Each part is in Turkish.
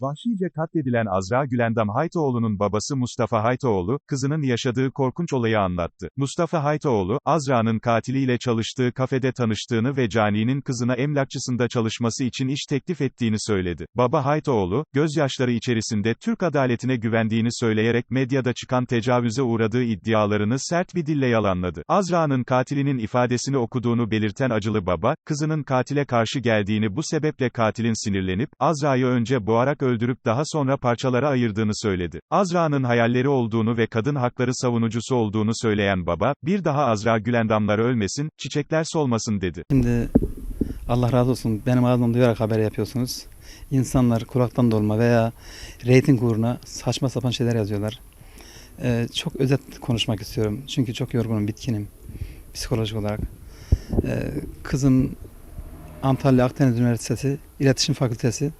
Vahşice katledilen Azra Gülendam Haytoğlu'nun babası Mustafa Haytoğlu, kızının yaşadığı korkunç olayı anlattı. Mustafa Haytoğlu, Azra'nın katiliyle çalıştığı kafede tanıştığını ve Cani'nin kızına emlakçısında çalışması için iş teklif ettiğini söyledi. Baba Haytoğlu, gözyaşları içerisinde Türk adaletine güvendiğini söyleyerek medyada çıkan tecavüze uğradığı iddialarını sert bir dille yalanladı. Azra'nın katilinin ifadesini okuduğunu belirten acılı baba, kızının katile karşı geldiğini bu sebeple katilin sinirlenip, Azra'yı önce boğarak öldürüp daha sonra parçalara ayırdığını söyledi. Azra'nın hayalleri olduğunu ve kadın hakları savunucusu olduğunu söyleyen baba, bir daha Azra Gülendamlar ölmesin, çiçekler solmasın dedi. Şimdi Allah razı olsun benim ağzımdan duyarak haber yapıyorsunuz. İnsanlar kulaktan dolma veya reyting uğruna saçma sapan şeyler yazıyorlar. Ee, çok özet konuşmak istiyorum. Çünkü çok yorgunum, bitkinim psikolojik olarak. Ee, kızım Antalya Akdeniz Üniversitesi İletişim Fakültesi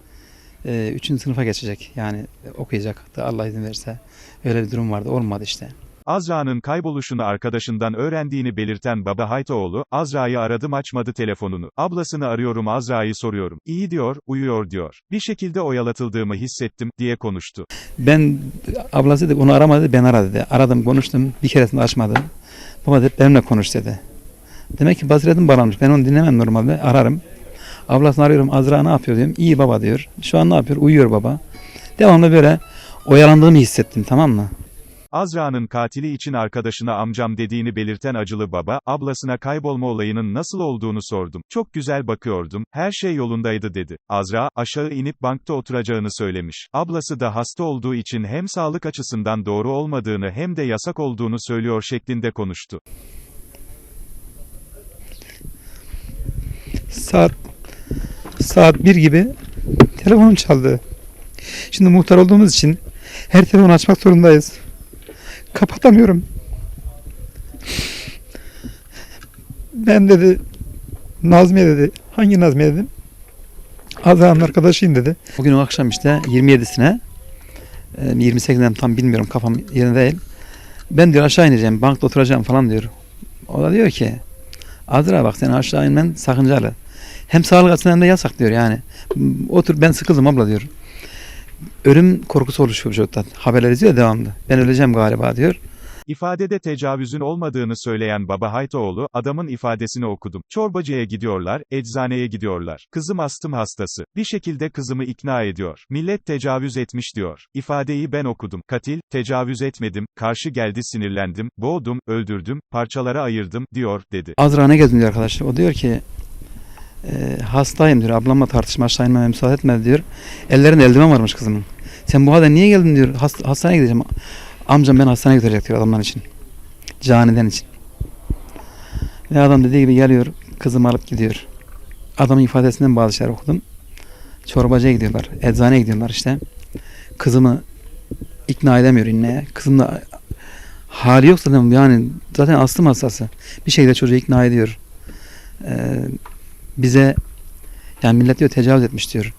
3. sınıfa geçecek. Yani okuyacak da Allah izin verirse. Öyle bir durum vardı. Olmadı işte. Azra'nın kayboluşunu arkadaşından öğrendiğini belirten baba Haytoğlu, Azra'yı aradım açmadı telefonunu. Ablasını arıyorum Azra'yı soruyorum. İyi diyor, uyuyor diyor. Bir şekilde oyalatıldığımı hissettim, diye konuştu. Ben ablası dedi onu aramadı ben aradı dedi. Aradım konuştum bir keresinde açmadı. Baba dedi benimle konuş dedi. Demek ki basiretim bağlanmış. Ben onu dinlemem normalde ararım. Ablasını arıyorum Azra ne yapıyor diyorum. İyi baba diyor. Şu an ne yapıyor? Uyuyor baba. Devamlı böyle oyalandığımı hissettim tamam mı? Azra'nın katili için arkadaşına amcam dediğini belirten acılı baba, ablasına kaybolma olayının nasıl olduğunu sordum. Çok güzel bakıyordum, her şey yolundaydı dedi. Azra, aşağı inip bankta oturacağını söylemiş. Ablası da hasta olduğu için hem sağlık açısından doğru olmadığını hem de yasak olduğunu söylüyor şeklinde konuştu. Saat saat bir gibi telefonum çaldı. Şimdi muhtar olduğumuz için her telefonu açmak zorundayız. Kapatamıyorum. Ben dedi Nazmiye dedi. Hangi Nazmiye dedim. Azra'nın arkadaşıyım dedi. Bugün o akşam işte 27'sine e, 28'den tam bilmiyorum kafam yerinde değil. Ben diyor aşağı ineceğim bankta oturacağım falan diyor. O da diyor ki Azra bak sen aşağı inmen sakıncalı. Hem sağlık açısından hem de yasak diyor yani. Otur ben sıkıldım abla diyor. Ölüm korkusu oluşuyor çocukta. Haberler izliyor devamlı. Ben öleceğim galiba diyor. İfadede tecavüzün olmadığını söyleyen baba Haytoğlu, adamın ifadesini okudum. Çorbacıya gidiyorlar, eczaneye gidiyorlar. Kızım astım hastası. Bir şekilde kızımı ikna ediyor. Millet tecavüz etmiş diyor. İfadeyi ben okudum. Katil, tecavüz etmedim, karşı geldi sinirlendim, boğdum, öldürdüm, parçalara ayırdım, diyor, dedi. Azra ne gezdin arkadaşlar. O diyor ki e, hastayım diyor. Ablamla tartışma aşağı inmeme müsaade etmedi diyor. Ellerinde eldiven varmış kızımın. Sen bu halde niye geldin diyor. Hast- hastaneye gideceğim. Amcam ben hastaneye götürecek diyor adamlar için. Caniden için. Ve adam dediği gibi geliyor. Kızımı alıp gidiyor. Adamın ifadesinden bazı şeyler okudum. Çorbacıya gidiyorlar. Eczaneye gidiyorlar işte. Kızımı ikna edemiyor inneye. Kızım da hali yok zaten yani zaten astım hastası. Bir şekilde çocuğu ikna ediyor. Ee, bize yani millet diyor tecavüz etmiş diyor.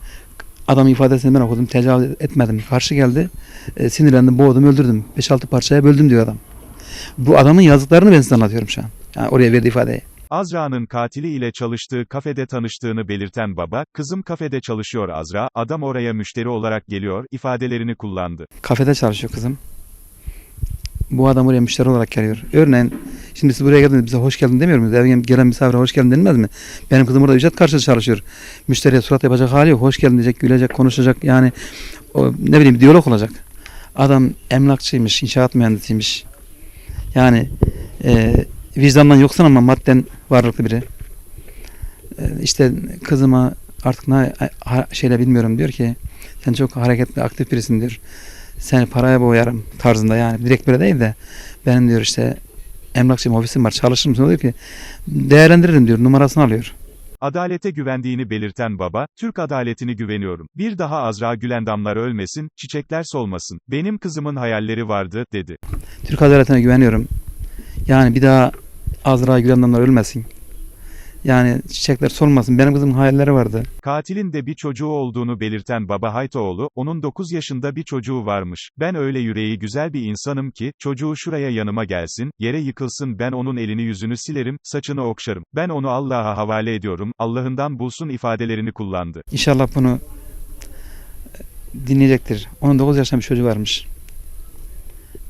Adam ifadesini ben okudum. Tecavüz etmedim. Karşı geldi. E, sinirlendim, boğdum, öldürdüm. 5-6 parçaya böldüm diyor adam. Bu adamın yazdıklarını ben size anlatıyorum şu an. Yani oraya verdiği ifadeyi. Azra'nın katili ile çalıştığı kafede tanıştığını belirten baba, kızım kafede çalışıyor Azra, adam oraya müşteri olarak geliyor, ifadelerini kullandı. Kafede çalışıyor kızım. Bu adam oraya müşteri olarak geliyor. Örneğin şimdi siz buraya geldiniz bize hoş geldin demiyor muyuz? Eve gelen misafire hoş geldin denmez mi? Benim kızım burada ücret karşılığı çalışıyor. Müşteriye surat yapacak hali yok. Hoş geldin diyecek, gülecek, konuşacak. Yani o, ne bileyim diyalog olacak. Adam emlakçıymış, inşaat mühendisiymiş. Yani e, vicdandan yoksun ama madden varlıklı biri. E, işte kızıma artık ne ha- şeyle bilmiyorum diyor ki sen çok hareketli, aktif birisin diyor. Seni paraya boyarım tarzında yani. Direkt böyle değil de benim diyor işte emlakçıyım ofisim var çalışır mısın? Diyor ki değerlendiririm diyor numarasını alıyor. Adalete güvendiğini belirten baba, Türk adaletini güveniyorum. Bir daha Azra Gülendamlar ölmesin, çiçekler solmasın. Benim kızımın hayalleri vardı, dedi. Türk adaletine güveniyorum. Yani bir daha Azra Gülendanlar ölmesin. Yani çiçekler solmasın. Benim kızımın hayalleri vardı. Katilin de bir çocuğu olduğunu belirten baba Haytoğlu, onun 9 yaşında bir çocuğu varmış. Ben öyle yüreği güzel bir insanım ki, çocuğu şuraya yanıma gelsin, yere yıkılsın ben onun elini yüzünü silerim, saçını okşarım. Ben onu Allah'a havale ediyorum, Allah'ından bulsun ifadelerini kullandı. İnşallah bunu dinleyecektir. Onun 9 yaşında bir çocuğu varmış.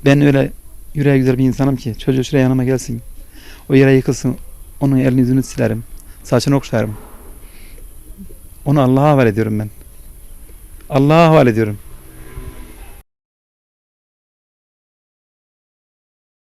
Ben öyle yüreği güzel bir insanım ki çocuğu şuraya yanıma gelsin. O yere yıkılsın. Onun elini yüzünü silerim. Saçını okşarım. Onu Allah'a havale ediyorum ben. Allah'a havale ediyorum.